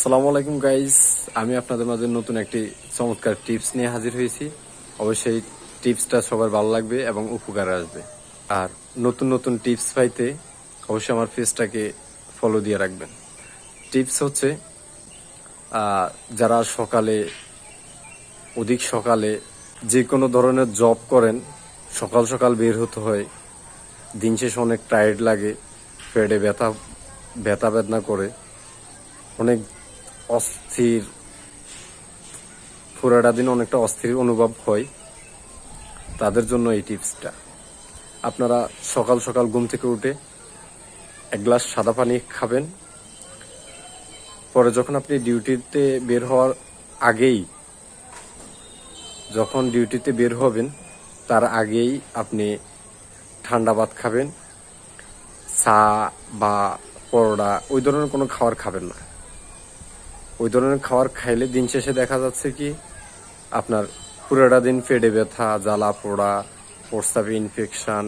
আসসালামু আলাইকুম গাইস আমি আপনাদের মাঝে নতুন একটি চমৎকার টিপস নিয়ে হাজির হয়েছি। অবশ্যই টিপসটা সবার ভালো লাগবে এবং উপকার আসবে। আর নতুন নতুন টিপস পাইতে অবশ্যই আমার পেজটাকে ফলো দিয়ে রাখবেন। টিপস হচ্ছে যারা সকালে, অধিক সকালে যে কোনো ধরনের জব করেন, সকাল সকাল বের হতে হয়, দিন শেষে অনেক টায়ার্ড লাগে, পেটে ব্যথা ব্যথা বেদনা করে, অনেক অস্থির। পুরাটা দিন অনেকটা অস্থির অনুভব হয়। তাদের জন্য এই টিপসটা। আপনারা সকাল সকাল ঘুম থেকে উঠে এক গ্লাস সাদা পানি খাবেন। পরে যখন আপনি ডিউটিতে বের হওয়ার আগেই, যখন ডিউটিতে বের হবেন, তার আগেই আপনি ঠান্ডা ভাত খাবেন। চা বা পরোটা, ওই ধরনের কোনো খাবার খাবেন না। ওই ধরনের খাবার খাইলে দিন শেষে দেখা যাচ্ছে কি, আপনার পুরোটা দিন পেটে ব্যথা, জ্বালা, পোড়া প্রস্তাবে ইনফেকশান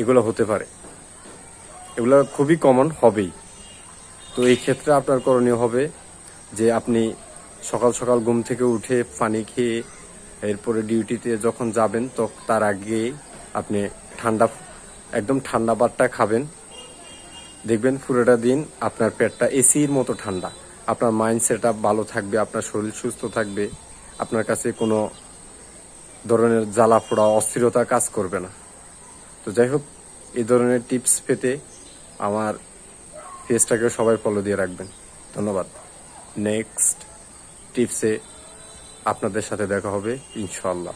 এগুলো হতে পারে। এগুলো খুবই কমন হবেই। তো এই ক্ষেত্রে আপনার করণীয় হবে যে আপনি সকাল সকাল ঘুম থেকে উঠে পানি খেয়ে এরপরে ডিউটিতে যখন যাবেন, তো তার আগে আপনি ঠান্ডা, একদম ঠান্ডা ভাতটা খাবেন। দেখবেন পুরোটা দিন আপনার পেটটা এসির মতো ঠান্ডা। আপনার মাইন্ড সেট ভালো থাকবে, আপনার শরীর সুস্থ থাকবে, আপনার কাছে কোনো ধরনের জ্বালা পোড়া, অস্থিরতা কাজ করবে না। তো যাই হোক, এই ধরনের টিপস পেতে আমার পেজটাকে সবাই ফলো দিয়ে রাখবেন। ধন্যবাদ। নেক্সট টিপসে আপনাদের সাথে দেখা হবে ইনশাল্লাহ